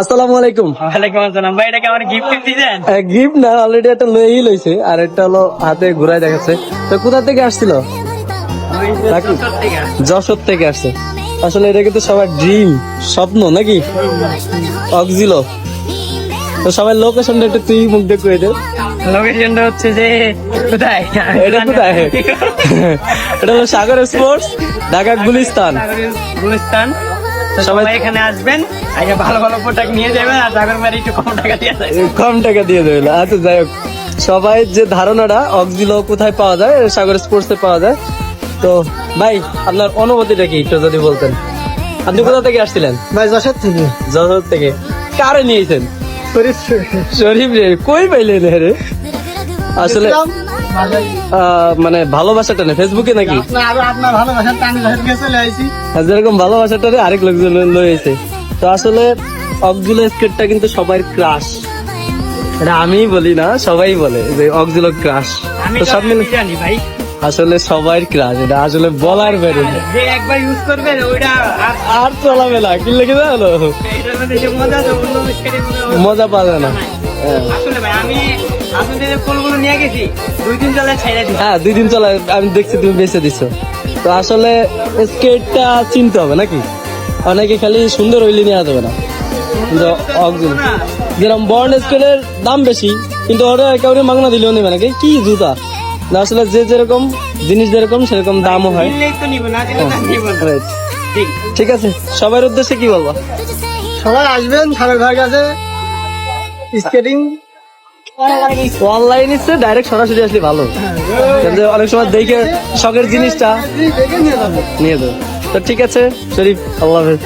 আসসালামু আলাইকুম। ওয়ালাইকুম আসসালাম। ভাই এটাকে আমার গিফট দিয়েছেন গিফট না অলরেডি একটা লইছে আর একটা হলো হাতে ঘুরাই দেখাচ্ছে। তো কোথা থেকে আসছিল? যশোর থেকে আসছে। আসলে এটা কিন্তু সবার ড্রিম স্বপ্ন নাকি? অক্সিলো তো সবাই লোকেশনটা একটু তুই মুখ দিয়ে করে দে। লোকেশনটা হচ্ছে যে কোথায়? এটা কোথায়? এটা হলো সাগর স্পোর্টস ঢাকা গুলিস্তান গুলিস্তান। সবাই- এখানে আসবেন আগে ভালো ভালো প্রোডাক্ট নিয়ে যাবেন আর সাগর মারি একটু কম টাকা দিয়ে যাবেন কম টাকা দিয়ে দেবে আচ্ছা যাই হোক। সবাই যে ধারণাটা অক্সিলো কোথায় পাওয়া যায় সাগর স্পোর্টসে পাওয়া যায়। তো ভাই আপনার অনুভূতিটা কি একটু যদি বলতেন? আপনি কোথা থেকে আসছিলেন? ভাই যশোর থেকে। যশোর থেকে। কারে নিয়েছেন? শরীফ রে কই পাইলেন রে? আসলে মানে ভালোবাসাটা না ফেসবুকে নাকি? টানি যেরকম ভালোবাসাটা আরেক লোকজন লয়েছে তো আসলে অক্সিলো স্কেটটা কিন্তু সবার ক্রাশ এটা আমিই বলি না সবাই বলে যে অক্সিলো ক্রাশ আমি তো সব মিলে জানি ভাই। আসলে সবার ক্রাশ এটা আসলে বলার বাইরে যে একবার ইউজ করবেন ওইটা আর চলাবে না কি লেগে জানো এটার মধ্যে যে মজা পাবে না। আসলে ভাই আমি আপনাদের যে ফুলগুলো নিয়ে গেছি দুই দিন চলে হ্যাঁ দুই দিন চলা আমি দেখছি তুমি বেঁচে দিছো। তো আসলে স্কেটটা চিনতে হবে নাকি? অনেকে খালি সুন্দর হইলে নেওয়া যাবে না। কিন্তু যেরকম বর্ন স্কেটের দাম বেশি কিন্তু ওরা একেবারে মাগনা দিলেও নেবে নাকি? কি জুতা? না আসলে যে যেরকম জিনিস যেরকম সেরকম দামও হয়। Right. ঠিক। ঠিক আছে সবার উদ্দেশ্যে কি বলব? সবাই আসবেন সাগর ভাই কাছে। স্কেটিং অনলাইন ইচ্ছে ডাইরেক্ট সরাসরি আসলে ভালো। কিন্তু অনেক সময় দেখে শখের জিনিসটা নিয়ে যাব। নিয়ে যাবে। তো ঠিক আছে শরীফ আল্লাহ হাফেজ।